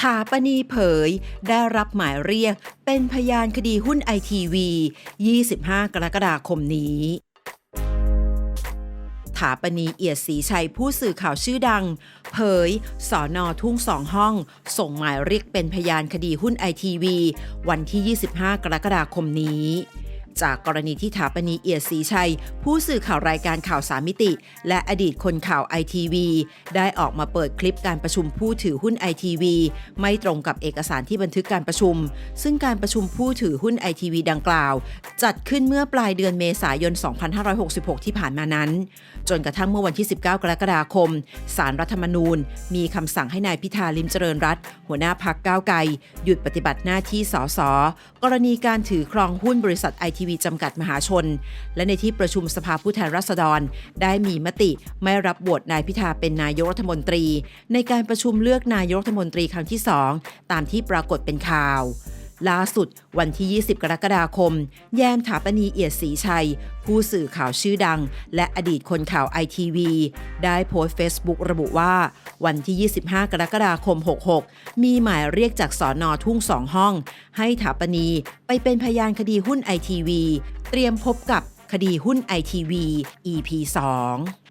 ถาปณีเผย ได้รับหมายเรียกเป็นพยานคดีหุ้นไอทีวี 25 กรกฎาคมนี้ถาปณีเอียดศรีชัยผู้สื่อข่าวชื่อดัง เผยสอนอทุ่งสองห้อง ส่งหมายเรียกเป็นพยานคดีหุ้นไอทีวี วันที่ 25 กรกฎาคมนี้ จากกรณีที่ถาปณีเอียดศรีชัย ผู้สื่อข่าวรายการข่าวสามมิติ และอดีตคนข่าวไอทีวีได้ออกมาเปิดคลิปการประชุมผู้ถือหุ้นไอทีวีไม่ตรงกับเอกสารที่บันทึกการประชุม ซึ่งการประชุมผู้ถือหุ้นไอทีวีดังกล่าว จัดขึ้นเมื่อปลายเดือนเมษายน 2566 ที่ผ่านมานั้น จนกระทั่งเมื่อวันที่ 19 กรกฎาคม สารรัฐธรรมนูญ มีคำสั่งให้นายพิธาลิมเจริญรัตหัวหน้าพักก้าวไกล หยุดปฏิบัติหน้าที่สสกรณีการถือครองหุ้นบริษัทไอทีวีจำกัดมหาชน และในที่ประชุมสภาผู้แทนราษฎร ได้มีมติไม่รับโหวตนายพิธาเป็นนายกรัฐมนตรี ในการประชุมเลือกนายกรัฐมนตรีครั้งที่ 2 ตามที่ปรากฏเป็นข่าว ล่าสุดวันที่ 20 กรกฎาคม แยมถาปณีเอียดศรีชัย ผู้สื่อข่าวชื่อดัง และอดีตคนข่าวไอทีวีได้โพสต์เฟซบุ๊กระบุว่า วันที่ 25 กรกฎาคม 66 มีหมายเรียกจากสอนอทุ่งสองห้อง ให้ถาปณีไปเป็นพยานคดีหุ้นไอทีวีเตรียมพบกับคดีหุ้นไอทีวี EP 2